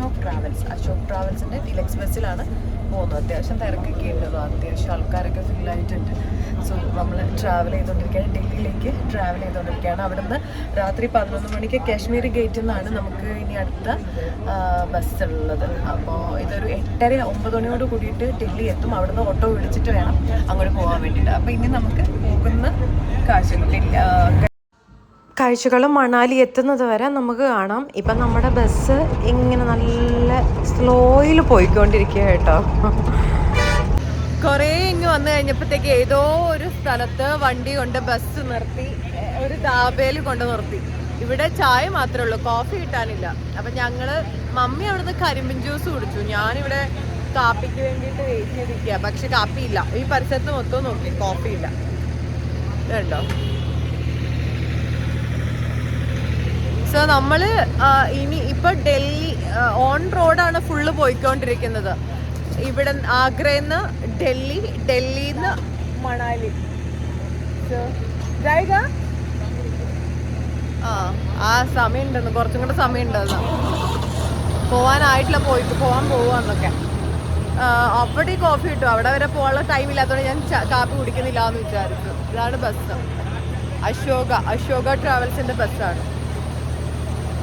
Ashok travels Ashok ട്രാവൽസിന്റെ deluxe ബസ്സിലാണ് പോകുന്നത്. അത്യാവശ്യം തിരക്കൊക്കെ ഉണ്ട്. അത്യാവശ്യം ആൾക്കാരൊക്കെ ആയിട്ടുണ്ട്. സോ നമ്മൾ ട്രാവൽ ചെയ്തുകൊണ്ടിരിക്കുകയാണ് ഡൽഹിയിലേക്ക് ട്രാവൽ ചെയ്തുകൊണ്ടിരിക്കുകയാണ് അവിടുന്ന് രാത്രി പതിനൊന്ന് മണിക്ക് കാശ്മീർ ഗേറ്റിൽ നിന്നാണ് നമുക്ക് ഇനി അടുത്ത ബസ് ഉള്ളത്. അപ്പോൾ ഇതൊരു എട്ടര ഒമ്പത് മണിയോട് കൂടിയിട്ട് ഡൽഹി എത്തും. അവിടുന്ന് ഓട്ടോ വിളിച്ചിട്ട് വേണം അങ്ങോട്ട് പോകാൻ വേണ്ടിയിട്ട്. അപ്പോൾ ഇനി നമുക്ക് പോകുന്ന കാശ്മീർ കാഴ്ചകളും മണാലി എത്തുന്നത് വരെ നമുക്ക് കാണാം. ഇപ്പം നമ്മുടെ ബസ് ഇങ്ങനെ നല്ല സ്ലോയിൽ പോയിക്കൊണ്ടിരിക്കുക കേട്ടോ. കുറേ ഇങ്ങ് വന്നു കഴിഞ്ഞപ്പോഴത്തേക്ക് ഏതോ ഒരു സ്ഥലത്ത് വണ്ടി കൊണ്ട് ബസ് നിർത്തി ഒരു ദാബയിൽ കൊണ്ട് നിർത്തി. ഇവിടെ ചായ മാത്രമേ ഉള്ളൂ കോഫി കിട്ടാനില്ല. അപ്പം ഞങ്ങൾ മമ്മി അവിടുന്ന് കരിമ്പിൻ ജ്യൂസ് കുടിച്ചു. ഞാനിവിടെ കാപ്പിക്ക് വേണ്ടിയിട്ട് വെയിറ്റ് ചെയ്തിരിക്കുക പക്ഷെ കാപ്പിയില്ല. ഈ പരിസരത്ത് മൊത്തം നോക്കി കോഫി ഇല്ല. ഇതുണ്ടോ സോ നമ്മൾ ഇനി ഇപ്പൊ ഡൽഹി ഓൺ റോഡാണ് ഫുള്ള് പോയിക്കൊണ്ടിരിക്കുന്നത്. ഇവിടെ ആഗ്രയിൽ നിന്ന് ഡൽഹി ഡൽഹിയിൽ നിന്ന് മണാലി ആ ആ സമയം ഉണ്ടെന്ന് കുറച്ചും കൂടെ സമയം ഉണ്ടെന്ന് പോവാനായിട്ടില്ല പോയി പോവാൻ പോവാന്നൊക്കെ. അവിടെ കോഫി കിട്ടും അവിടെ വരെ പോകാനുള്ള ടൈം ഇല്ലാത്തതുകൊണ്ട് ഞാൻ കാപ്പി കുടിക്കുന്നില്ല എന്ന് വിചാരിച്ചു. ഇതാണ് ബസ്. അശോക അശോക ട്രാവൽസിന്റെ ബസ്സാണ്.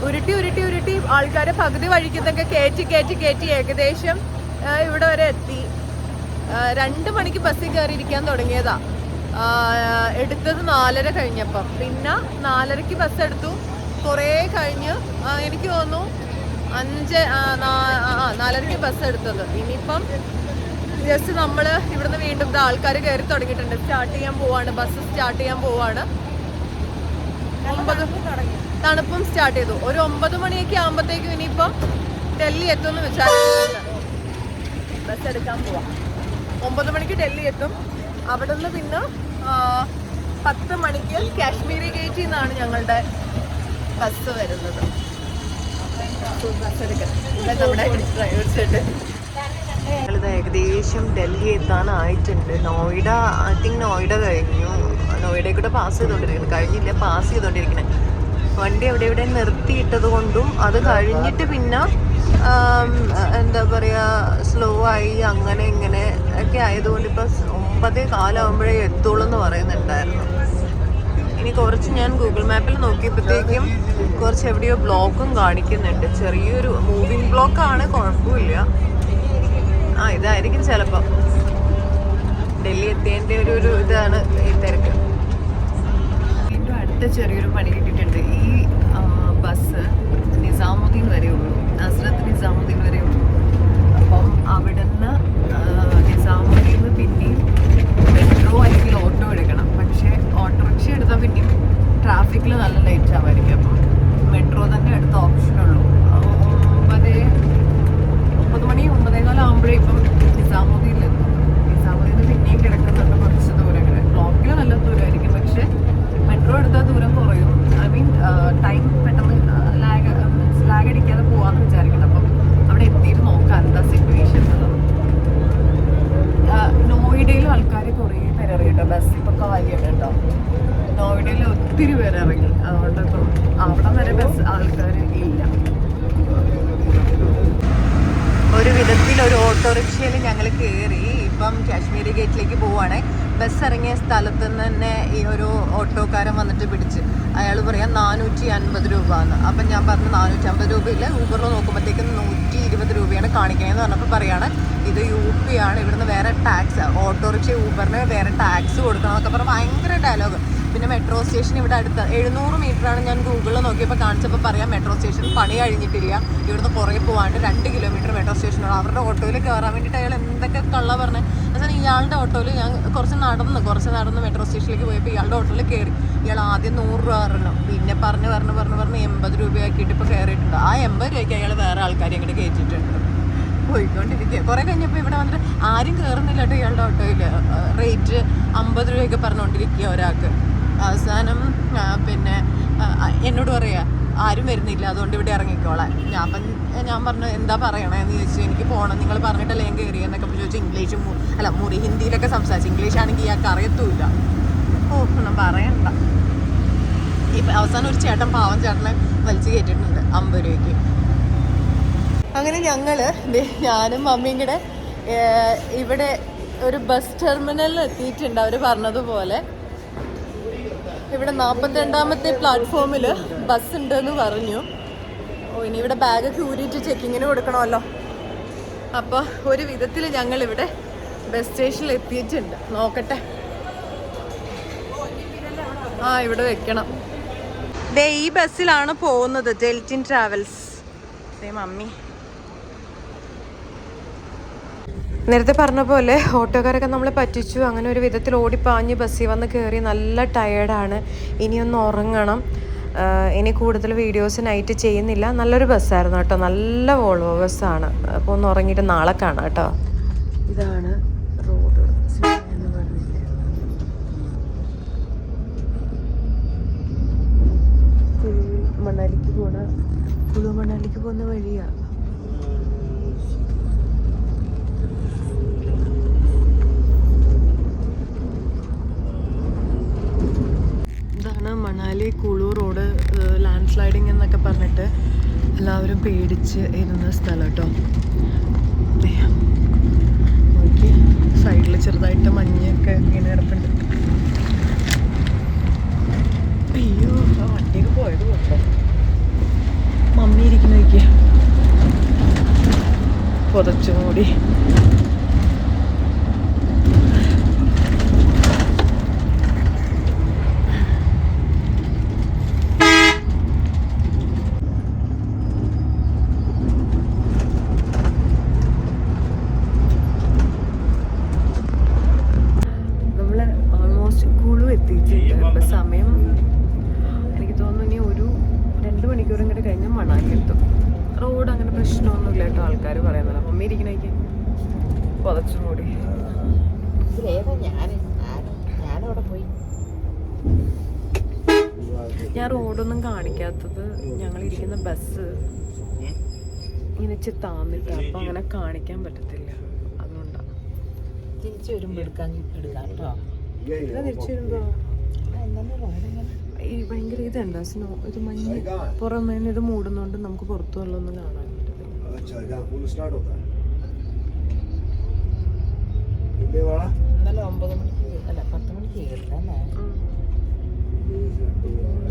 ഉരുട്ടി ഉരുട്ടി ഉരുട്ടി ആൾക്കാരെ പകുതി വഴിക്കുന്നൊക്കെ കയറ്റി കയറ്റി കയറ്റി ഏകദേശം ഇവിടെ വരെ എത്തി. രണ്ട് മണിക്ക് ബസ്സിൽ കയറിയിരിക്കാൻ തുടങ്ങിയതാ. എടുത്തത് നാലര കഴിഞ്ഞപ്പം. പിന്നെ നാലരയ്ക്ക് ബസ് എടുത്തു. കുറേ കഴിഞ്ഞ് എനിക്ക് തോന്നുന്നു അഞ്ച് നാലരയ്ക്ക് ബസ് എടുത്തത്. ഇനിയിപ്പം ജസ്റ്റ് നമ്മൾ ഇവിടുന്ന് വീണ്ടും ആൾക്കാർ കയറി തുടങ്ങിയിട്ടുണ്ട്. സ്റ്റാർട്ട് ചെയ്യാൻ പോവാണ്. ബസ് സ്റ്റാർട്ട് ചെയ്യാൻ പോവാണ്. ഒമ്പത് തണുപ്പും സ്റ്റാർട്ട് ചെയ്തു. ഒരു ഒമ്പത് മണിയൊക്കെ ആകുമ്പോഴത്തേക്കും ഇനിയിപ്പം ഡൽഹി എത്തുമെന്ന് വിചാരിക്കുന്നുണ്ട് ബസ് എടുക്കാൻ പോവാം. ഒമ്പത് മണിക്ക് ഡൽഹി എത്തും. അവിടെ നിന്ന് പിന്നെ പത്ത് മണിക്ക് കാശ്മീരി ഗേറ്റിൽ നിന്നാണ് ഞങ്ങളുടെ ബസ് വരുന്നത്. നമ്മുടെ ഡ്രൈവർ സെറ്റ് ഞങ്ങളിത് ഏകദേശം ഡൽഹി എത്താനായിട്ടുണ്ട് നോയിഡ ഐ തിങ്ക് നോയിഡ കഴിഞ്ഞു. നോയിഡയിൽ കൂടെ പാസ് ചെയ്തുകൊണ്ടിരിക്കുന്നു കഴിഞ്ഞില്ല പാസ് ചെയ്തുകൊണ്ടിരിക്കുന്നത് വണ്ടി എവിടെ എവിടെ നിർത്തിയിട്ടത് കൊണ്ടും അത് കഴിഞ്ഞിട്ട് പിന്നെ എന്താ പറയുക സ്ലോ ആയി അങ്ങനെ ഇങ്ങനെ ഒക്കെ ആയതുകൊണ്ട് ഇപ്പം ഒമ്പതേ കാലാവുമ്പോഴേ എത്തുള്ളൂ എന്ന് പറയുന്നുണ്ടായിരുന്നു. ഇനി കുറച്ച് ഞാൻ ഗൂഗിൾ മാപ്പിൽ നോക്കിയപ്പോഴത്തേക്കും കുറച്ച് എവിടെയോ ബ്ലോക്കും കാണിക്കുന്നുണ്ട്. ചെറിയൊരു മൂവിങ് ആണ് കുഴപ്പമില്ല. ആ ഇതായിരിക്കും ചിലപ്പം. ഡൽഹി എത്തിയതിന്റെ ഒരു ഒരു ഇതാണ് ഈ തിരക്ക്. അടുത്ത ചെറിയൊരു പണി കിട്ടിയിട്ടുണ്ട്. ഈ ബസ് നിസാമുദ്ദീൻ വരെ ഉള്ളൂ. നസ്രത്ത് നിസാമുദ്ദീൻ വരെ ഉള്ളൂ. അപ്പം അവിടുന്ന് നിസാമുദ്ദീൻ പിന്നെയും മെട്രോ അല്ലെങ്കിൽ ഓട്ടോ എടുക്കണം പക്ഷേ ഓട്ടോറിക്ഷ എടുത്താൽ പിന്നെയും ട്രാഫിക്കിൽ നല്ല ലേറ്റ് ആവായിരിക്കും അപ്പം മെട്രോ തന്നെ എടുത്ത ഓപ്ഷനുള്ളൂ ഒമ്പത് ഒമ്പത് മണി ഒമ്പതേകാലം ആകുമ്പോഴേ ഇപ്പം നിസാമുദ്ദീനിലെത്തും നിസാമുദ്ദീന് പിന്നെയും കിടക്കുന്നുണ്ട് കുറച്ച് ദൂരം ഇങ്ങനെ ബ്ലോക്കിൽ നല്ല ദൂരമായിരിക്കും പക്ഷേ മെട്രോ എടുത്താൽ ദൂരം കുറയും ഐ മീൻ ടൈം പെട്ടെന്ന് ലാഗ് ലാഗ് അടിക്കാതെ പോവാന്ന് വിചാരിക്കണം അപ്പം അവിടെ എത്തിയിട്ട് നോക്കാം എന്താ സിറ്റുവേഷൻ എന്നുള്ളത് നോയിഡയിലും ആൾക്കാർ കുറേ പേര് ഇറങ്ങി കേട്ടോ ബസ് ഇപ്പൊ കാലിയാണ് കേട്ടോ നോയിഡയിൽ ഒത്തിരി പേര് ഇറങ്ങി അതുകൊണ്ട് ഇപ്പം അവിടെ വരെ ബസ് ആൾക്കാർ ഇല്ല ഒരു വിധത്തിൽ ഒരു ഓട്ടോറിക്ഷയിൽ ഞങ്ങൾ കയറി ഇപ്പം കാശ്മീരി ഗേറ്റിലേക്ക് പോവാണ് ബസ് ഇറങ്ങിയ തന്നെ ഈ ഒരു ഓട്ടോക്കാരൻ വന്നിട്ട് പിടിച്ച്. അയാൾ പറയാം നാനൂറ്റി അൻപത് രൂപ എന്ന് അപ്പം ഞാൻ പറഞ്ഞു നാനൂറ്റി അമ്പത് രൂപയില്ല ഊബറിൽ നോക്കുമ്പോഴത്തേക്കും നൂറ്റി ഇരുപത് രൂപയാണ് കാണിക്കണേന്ന് പറഞ്ഞപ്പോൾ പറയാണ് ഇത് യു പി ആണ് ഇവിടുന്ന് വേറെ ടാക്സ് ഓട്ടോറിക്ഷ ഊബറിന് വേറെ ടാക്സ് കൊടുക്കണം എന്നൊക്കെ പറഞ്ഞാൽ ഭയങ്കര ഡയലോഗ് പിന്നെ മെട്രോ സ്റ്റേഷൻ ഇവിടെ അടുത്ത്. എഴുന്നൂറ് മീറ്ററാണ് ഞാൻ ഗൂഗിളിൽ നോക്കിയപ്പോൾ കാണിച്ചപ്പോൾ പറയാം മെട്രോ സ്റ്റേഷൻ പണി കഴിഞ്ഞിട്ടില്ല. ഇവിടുന്ന് കുറേ പോകാണ്ട് രണ്ട് കിലോമീറ്റർ മെട്രോ സ്റ്റേഷനോട് അവരുടെ ഓട്ടോയിൽ കയറാൻ വേണ്ടിയിട്ട് അയാൾ എന്തൊക്കെ കള്ള പറഞ്ഞത് എന്നാൽ ഇയാളുടെ ഓട്ടോയിൽ ഞാൻ കുറച്ച് നടന്ന് കുറച്ച് നടന്ന് മെട്രോ സ്റ്റേഷനിലേക്ക് പോയപ്പോൾ ഇയാളുടെ ഓട്ടോയിൽ കയറി ഇയാൾ ആദ്യം നൂറ് രൂപ പറഞ്ഞു. പിന്നെ പറഞ്ഞ് പറഞ്ഞ് പറഞ്ഞ് പറഞ്ഞ് എൺപത് രൂപയാക്കിയിട്ട് ഇപ്പോൾ കയറിയിട്ടുണ്ട് ആ എൺപത് രൂപയ്ക്ക് അയാൾ വേറെ ആൾക്കാരെ ഇങ്ങോട്ട് കയറ്റിയിട്ടുണ്ട് പോയിക്കൊണ്ടിരിക്കുക കുറെ കഴിഞ്ഞപ്പോൾ ഇവിടെ വന്നിട്ട് ആരും കയറുന്നില്ല കേട്ടോ ഇയാളുടെ ഓട്ടോയിൽ റേറ്റ് അമ്പത് രൂപയൊക്കെ പറഞ്ഞുകൊണ്ടിരിക്കുക ഒരാൾക്ക്. അവസാനം പിന്നെ എന്നോട് പറയുക ആരും വരുന്നില്ല അതുകൊണ്ട് ഇവിടെ ഇറങ്ങിക്കോളാൻ. ഞാൻ അപ്പം ഞാൻ പറഞ്ഞു എന്താ പറയണേന്ന് ചോദിച്ചു എനിക്ക് പോകണം നിങ്ങൾ പറഞ്ഞിട്ടല്ലേ ഞാൻ കയറി എന്നൊക്കെ ചോദിച്ചു ഇംഗ്ലീഷും അല്ല മുറി ഹിന്ദിയിലൊക്കെ സംസാരിച്ചു ഇംഗ്ലീഷ് ആണെങ്കിൽ ഇയാൾക്ക് അറിയത്തുമില്ല ഓ ഒന്നും പറയണ്ട. ഇപ്പം അവസാനം ഒരു ചേട്ടൻ പാവം ചേട്ടനെ വലിച്ചു കയറ്റിയിട്ടുണ്ട് അമ്പത് രൂപയ്ക്ക്. അങ്ങനെ ഞങ്ങൾ ഞാനും മമ്മിയും കൂടെ ഇവിടെ ഒരു ബസ് ടെർമിനലിൽ എത്തിയിട്ടുണ്ട് അവർ പറഞ്ഞതുപോലെ. ഇവിടെ നാൽപ്പത്തി രണ്ടാമത്തെ പ്ലാറ്റ്ഫോമിൽ ബസ് ഉണ്ടെന്ന് പറഞ്ഞു. ഓ ഇനി ഇവിടെ ബാഗൊക്കെ ഊരിയിട്ട് ചെക്കിങ്ങിന് കൊടുക്കണമല്ലോ. അപ്പോൾ ഒരു വിധത്തിൽ ഞങ്ങൾ ഇവിടെ ബസ് സ്റ്റേഷനിൽ എത്തിയിട്ടുണ്ട്. നോക്കട്ടെ. ആ ഇവിടെ വെക്കണം. ദേ ഈ ബസ്സിലാണ് പോകുന്നത് ജെൽറ്റിൻ ട്രാവൽസ് ദേ മമ്മി. നേരത്തെ പറഞ്ഞ പോലെ ഓട്ടോക്കാരൊക്കെ നമ്മളെ പറ്റിച്ചു. അങ്ങനെ ഒരു വിധത്തിൽ ഓടിപ്പാഞ്ഞ് ബസ്സിൽ വന്ന് കയറി നല്ല ടയേർഡാണ് ഇനിയൊന്ന് ഉറങ്ങണം. ഇനി കൂടുതൽ വീഡിയോസ് നൈറ്റ് ചെയ്യുന്നില്ല. നല്ലൊരു ബസ്സായിരുന്നു കേട്ടോ. നല്ല വോൾവോ ബസ്സാണ് അപ്പോൾ ഒന്ന് ഉറങ്ങിയിട്ട് നാളെ കാണാം കേട്ടോ. ഇതാണ് റോഡ് എന്ന് പറഞ്ഞില്ല? മണാലിക്ക് പോണ കുളു മണാലിക്ക് പോകുന്ന വഴിയാ ഇതാണ് Manali Kullu road land sliding എന്നൊക്കെ പറഞ്ഞിട്ട് എല്ലാവരും പേടിച്ച് ഇരുന്ന സ്ഥലം കേട്ടോ നോക്കി സൈഡിൽ ചെറുതായിട്ട് മഞ്ഞൊക്കെ ഇങ്ങനെ കിടപ്പുണ്ട്. അയ്യോ ആ വണ്ടിയൊക്കെ പോയത് കൊണ്ടോ? മമ്മി ഇരിക്കുന്ന നോക്കിയ. പുതച്ചു മൂടി നമ്മൾ ഓൾമോസ്റ്റ് കുളു എത്തിയിട്ടുണ്ട് ഇപ്പം സമയം എനിക്ക് തോന്നുന്നു ഇനി ഒരു രണ്ട് മണിക്കൂറും കൂടെ കഴിഞ്ഞ് മണാലി എത്തും റോഡ് അങ്ങനെ പ്രശ്നമൊന്നുമില്ല കേട്ടോ ആൾക്കാർ പറയുന്നത് മമ്മി ഇരിക്കണേക്ക് പുതച്ചു മൂടി ഇതിലേതാ ഞാൻ റോഡൊന്നും കാണിക്കാത്തത് ഞങ്ങൾ ഇരിക്കുന്ന ബസ് ഇങ്ങനെ താന്നിട്ട് അപ്പം അങ്ങനെ കാണിക്കാൻ പറ്റത്തില്ല. അതുകൊണ്ടാണ് തിരിച്ചു വരുമ്പോൾ എടുക്കാൻ എടുക്കാം കേട്ടോ. തിരിച്ചു വരുമ്പോ? ഈ ഭയങ്കര ഇതുണ്ട്. സ്നോ ഇത് മഞ്ഞ് പുറമേ ഇത് മൂടുന്നോണ്ട് നമുക്ക് പുറത്തു വെള്ളമൊന്നും കാണാൻ പറ്റത്തില്ല.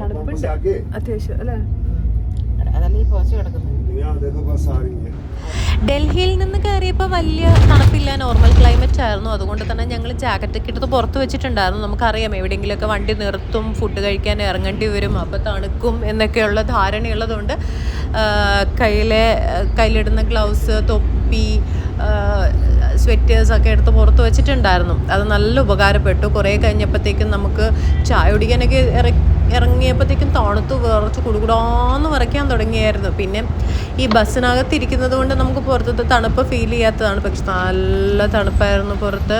അല്ല അല്ലേ? ഡൽഹിയിൽ നിന്ന് കയറിയപ്പോൾ വലിയ തണുപ്പില്ല നോർമൽ ക്ലൈമറ്റ് ആയിരുന്നു. അതുകൊണ്ട് തന്നെ ഞങ്ങൾ ജാക്കറ്റൊക്കെ എടുത്ത് പുറത്ത് വെച്ചിട്ടുണ്ടായിരുന്നു. നമുക്കറിയാം എവിടെയെങ്കിലുമൊക്കെ വണ്ടി നിർത്തും ഫുഡ് കഴിക്കാൻ ഇറങ്ങേണ്ടി വരും അപ്പോൾ തണുക്കും എന്നൊക്കെയുള്ള ധാരണയുള്ളതുകൊണ്ട് കയ്യിലെ കയ്യിലിടുന്ന ഗ്ലൗസ് തൊപ്പി സ്വെറ്റേഴ്സ് ഒക്കെ എടുത്ത് പുറത്ത് വെച്ചിട്ടുണ്ടായിരുന്നു. അത് നല്ല ഉപകാരപ്പെട്ടു. കുറേ കഴിഞ്ഞപ്പോഴത്തേക്കും നമുക്ക് ചായ കുടിക്കാനൊക്കെ ഇറ ഇറങ്ങിയപ്പോഴത്തേക്കും തണുത്ത് വിറച്ച് കുടുകുടാന്ന് വിറയ്ക്കാൻ തുടങ്ങിയായിരുന്നു. പിന്നെ ഈ ബസ്സിനകത്ത് ഇരിക്കുന്നത് കൊണ്ട് നമുക്ക് പുറത്തത്തെ തണുപ്പ് ഫീൽ ചെയ്യാത്തതാണ്. പക്ഷെ നല്ല തണുപ്പായിരുന്നു പുറത്ത്.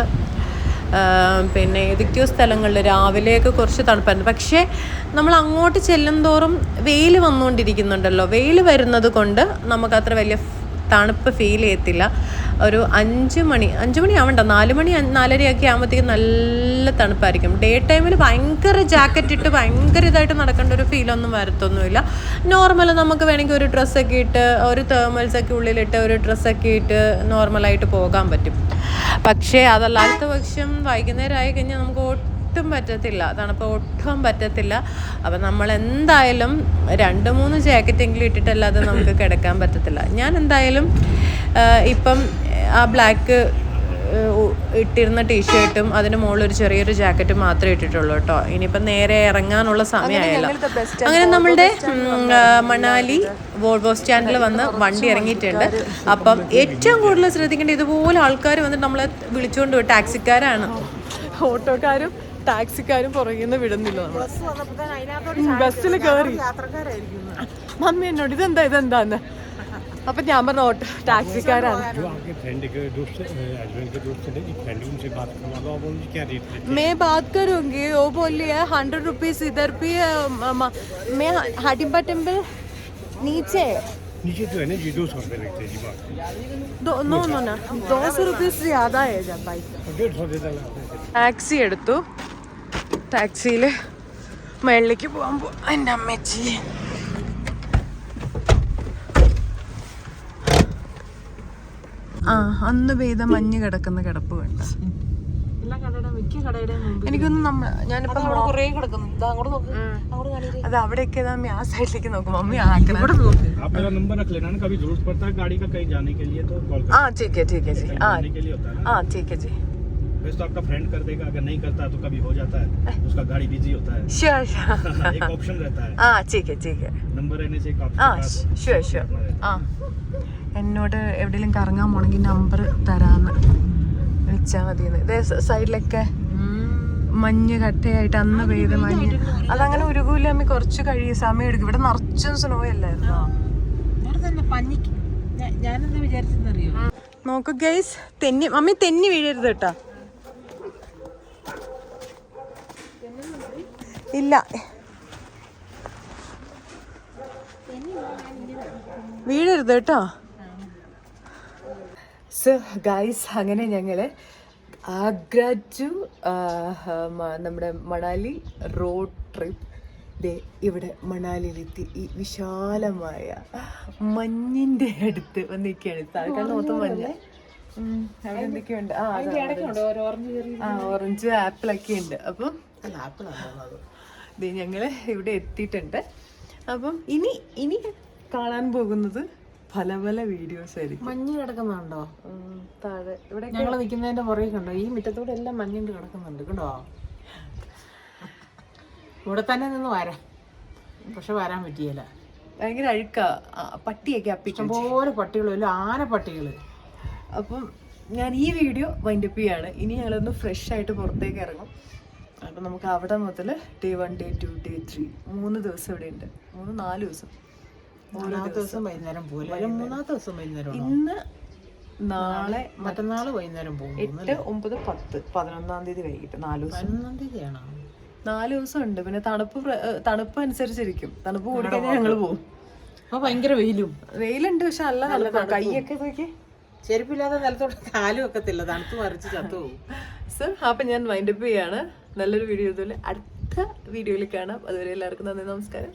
പിന്നെ ഏതൊക്കെയോ സ്ഥലങ്ങളിൽ രാവിലെയൊക്കെ കുറച്ച് തണുപ്പായിരുന്നു. പക്ഷേ നമ്മൾ അങ്ങോട്ട് ചെല്ലും തോറും വെയിൽ വന്നുകൊണ്ടിരിക്കുന്നുണ്ടല്ലോ. വെയിൽ വരുന്നത് കൊണ്ട് നമുക്കത്ര വലിയ തണുപ്പ് ഫീൽ ചെയ്യത്തില്ല. ഒരു അഞ്ച് മണി അഞ്ച് മണി ആവണ്ട. നാല് മണി നാലരയൊക്കെ ആകുമ്പോഴത്തേക്കും നല്ല തണുപ്പായിരിക്കും. ഡേ ടൈമിൽ ഭയങ്കര ജാക്കറ്റ് ഇട്ട് ഭയങ്കര ഇതായിട്ട് നടക്കേണ്ട ഒരു ഫീലൊന്നും വരത്തൊന്നുമില്ല. നോർമൽ നമുക്ക് വേണമെങ്കിൽ ഒരു ഡ്രസ്സൊക്കെ ഇട്ട് ഒരു തേർമൽസൊക്കെ ഉള്ളിലിട്ട് ഒരു ഡ്രസ്സൊക്കെ ഇട്ട് നോർമലായിട്ട് പോകാൻ പറ്റും. പക്ഷേ അതല്ലാത്ത പക്ഷം വൈകുന്നേരം ആയി കഴിഞ്ഞാൽ നമുക്ക് ഒട്ടും പറ്റത്തില്ല. തണുപ്പ് ഒട്ടും പറ്റത്തില്ല. അപ്പം നമ്മൾ എന്തായാലും രണ്ട് മൂന്ന് ജാക്കറ്റെങ്കിലും ഇട്ടിട്ടല്ലാതെ നമുക്ക് കിടക്കാൻ പറ്റത്തില്ല. ഞാൻ എന്തായാലും ഇപ്പം ആ ബ്ലാക്ക് ഇട്ടിരുന്ന ടീഷർട്ടും അതിന് മുകളിൽ ഒരു ചെറിയൊരു ജാക്കറ്റും മാത്രമേ ഇട്ടിട്ടുള്ളൂ കേട്ടോ. ഇനിയിപ്പം നേരെ ഇറങ്ങാനുള്ള സമയമായല്ലോ. അങ്ങനെ നമ്മളുടെ മണാലി വോൾവോ സ്റ്റാൻഡിൽ വന്ന് വണ്ടി ഇറങ്ങിയിട്ടുണ്ട്. അപ്പം ഏറ്റവും കൂടുതൽ ശ്രദ്ധിക്കേണ്ട ഇതുപോലെ ആൾക്കാർ വന്നിട്ട് നമ്മളെ വിളിച്ചുകൊണ്ട് പോയി. ടാക്സിക്കാരാണ് ഓട്ടോക്കാരും ടാക്സിക്കാരും പുറകിൽ നിന്ന് വിടുന്നില്ല നമ്മളെ ബസ്സിൽ കയറി മമ്മി എന്നോട് ഇതെന്താ ഇതെന്താന്ന് അപ്പൊ ഞാൻ പറഞ്ഞ ഓട്ടോ ടാക്സിക്കാരാണ് जो आपके फ्रेंड के दोस्त हस्बैंड के दोस्त थे एक फ्रेंड उनसे बात करवा दो आप उनकी क्या रेट लेते मैं बात करूंगी वो बोली है हंड्रेड रुपीज इधर भी है, म- म- मैं हाटिम्बा टेम्पल नीचे है। नीचे तो है ना जी दो सौ रुपये लगते हैं जी बात दो नो नो ना दो सौ रुपीज ज्यादा है जब भाई और डेढ़ सौ देता है ടാക്സി എടുത്തു ടാക്സിയിൽ മേളിലേക്ക് പോകാൻ പോ എൻ്റെ അമ്മച്ചി ആ അന്ന് പെയ്ത മഞ്ഞ് കിടക്കുന്ന കിടപ്പ് വേണ്ട എല്ലാ കടയുടെ മിക്ക കടയുടെയും മുമ്പിൽ എനിക്കൊന്നും നമ്മ ഞാനിപ്പോ അവിടെ കുറേ കിടക്കുന്നു ഇതാ അങ്ങോട്ട് നോക്ക് അങ്ങോട്ട് കാണിയില്ലേ അത് അവിടെയൊക്കെ നമ്മ ആ സൈഡിലേക്ക് നോക്കും മമ്മി ആക്കണം ഇവിടെ നോക്ക് आप मेरा नंबर रख लेना ना कभी जरूरत पड़ता है गाड़ी का कहीं जाने के लिए तो कॉल ആ ठीक है ठीक है जी कहीं ആ जाने के लिए होता है ना ആ ठीक है जी वैसे तो आपका फ्रेंड कर देगा अगर नहीं करता तो कभी हो जाता है उसका गाड़ी बिजी होता है श्योर श्योर एक ऑप्शन रहता है ആ ठीक है ठीक है नंबर रहने से एक आपके ആ पास ഷുവർ ഷുവർ ആ എന്നോട് എവിടെയെങ്കിലും കറങ്ങാൻ പോണെങ്കിൽ നമ്പർ തരാന്ന് വിളിച്ചാൽ മതിയെന്ന് ഇതേ സൈഡിലൊക്കെ മഞ്ഞ് കട്ടയായിട്ട് അന്ന് പെയ്ത മഞ്ഞ് അതങ്ങനെ ഉരുകൂലമ്മ കുറച്ച് കഴിയും സമയം എടുക്കും ഇവിടെ നിറച്ചും സ്നോ അല്ലായിരുന്നോ ഇവിടെ തന്നെ പഞ്ഞിക്ക് ഞാ- ഞാനെന്താ വിചാരിച്ചെന്നറിയോ നോക്ക് ഗൈസ് തെന്നി മമ്മി തെന്നി വീഴരുത് കേട്ടാ ഇല്ല. വീഴരുത് കേട്ടോ. സോ ഗൈസ് അങ്ങനെ ഞങ്ങൾ ആഗ്ര ടു നമ്മുടെ മണാലി റോഡ് ട്രിപ്പ് ദേ ഇവിടെ മണാലിയിലെത്തി. ഈ വിശാലമായ മഞ്ഞിന്റെ അടുത്ത് വന്നിരിക്കുകയാണ്. താഴെ മൊത്തം മഞ്ഞ്. അവിടെ എന്തൊക്കെയുണ്ട്? ആ ഓറഞ്ച് ആപ്പിളൊക്കെ ഉണ്ട്. അപ്പം അല്ല ആപ്പിളാണോ ഞങ്ങൾ ഇവിടെ എത്തിയിട്ടുണ്ട്. അപ്പം ഇനി ഇനി കാണാൻ പോകുന്നത് പല പല വീഡിയോസ് ആയിരിക്കും. മഞ്ഞ് കിടക്കുന്നുണ്ടോ? താഴെ. ഇവിടെ ഞങ്ങൾ നിൽക്കുന്നതിന്റെ പുറകെ കണ്ടോ? ഈ മുറ്റത്തൂടെ എല്ലാം മഞ്ഞുണ്ട് കിടക്കുന്നുണ്ട് കണ്ടോ? ഇവിടെ തന്നെ നിന്ന് വരാം. പക്ഷെ വരാൻ പറ്റിയല്ല. ഭയങ്കര അഴുക്ക. പട്ടിയൊക്കെ അപ്പിക്കും പോലെ പട്ടികളും ആന പട്ടികൾ അപ്പം ഞാൻ ഈ വീഡിയോ വൈൻഡപ്പ് ചെയ്യാണ്. ഇനി ഞങ്ങളൊന്ന് ഫ്രഷ് ആയിട്ട് പുറത്തേക്ക് ഇറങ്ങും. അപ്പം നമുക്ക് അവിടെ മുതൽ day one day two day three മൂന്ന് ദിവസം ഇവിടെ ഉണ്ട് മൂന്ന് നാല് ദിവസം. മൂന്നാമത്തെ ദിവസം വൈകുന്നേരം പോലെ മൂന്നാമത്തെ ദിവസം വൈകുന്നേരം ഇന്ന് നാളെ മറ്റന്നാൾ വൈകുന്നേരം പോകും എട്ട് ഒമ്പത് പത്ത്. പതിനൊന്നാം തീയതി വൈകിട്ട് നാല് ദിവസം. പതിനൊന്നാം തീയതിയാണോ നാല് ദിവസം ഉണ്ട്. പിന്നെ തണുപ്പ് തണുപ്പ് അനുസരിച്ചിരിക്കും. തണുപ്പ് കൂടി കഴിഞ്ഞാൽ ഞങ്ങൾ പോകും. അപ്പൊ ഭയങ്കര വെയിലും. വെയിലുണ്ട് പക്ഷെ നല്ല തണുപ്പാണ് കൈയൊക്കെ നോക്കി ചെരുപ്പില്ലാതെ നിലത്തോട്ട് കാലും ഒക്കത്തില്ല തണുത്ത് മറിച്ച് ചത്തു പോകും. സർ അപ്പം ഞാൻ വൈൻഡപ്പ് ചെയ്യാണ്. നല്ലൊരു വീഡിയോ ഇതുപോലെ അടുത്ത വീഡിയോയിൽ കാണാം. അതുവരെ എല്ലാവർക്കും നന്ദി നമസ്കാരം.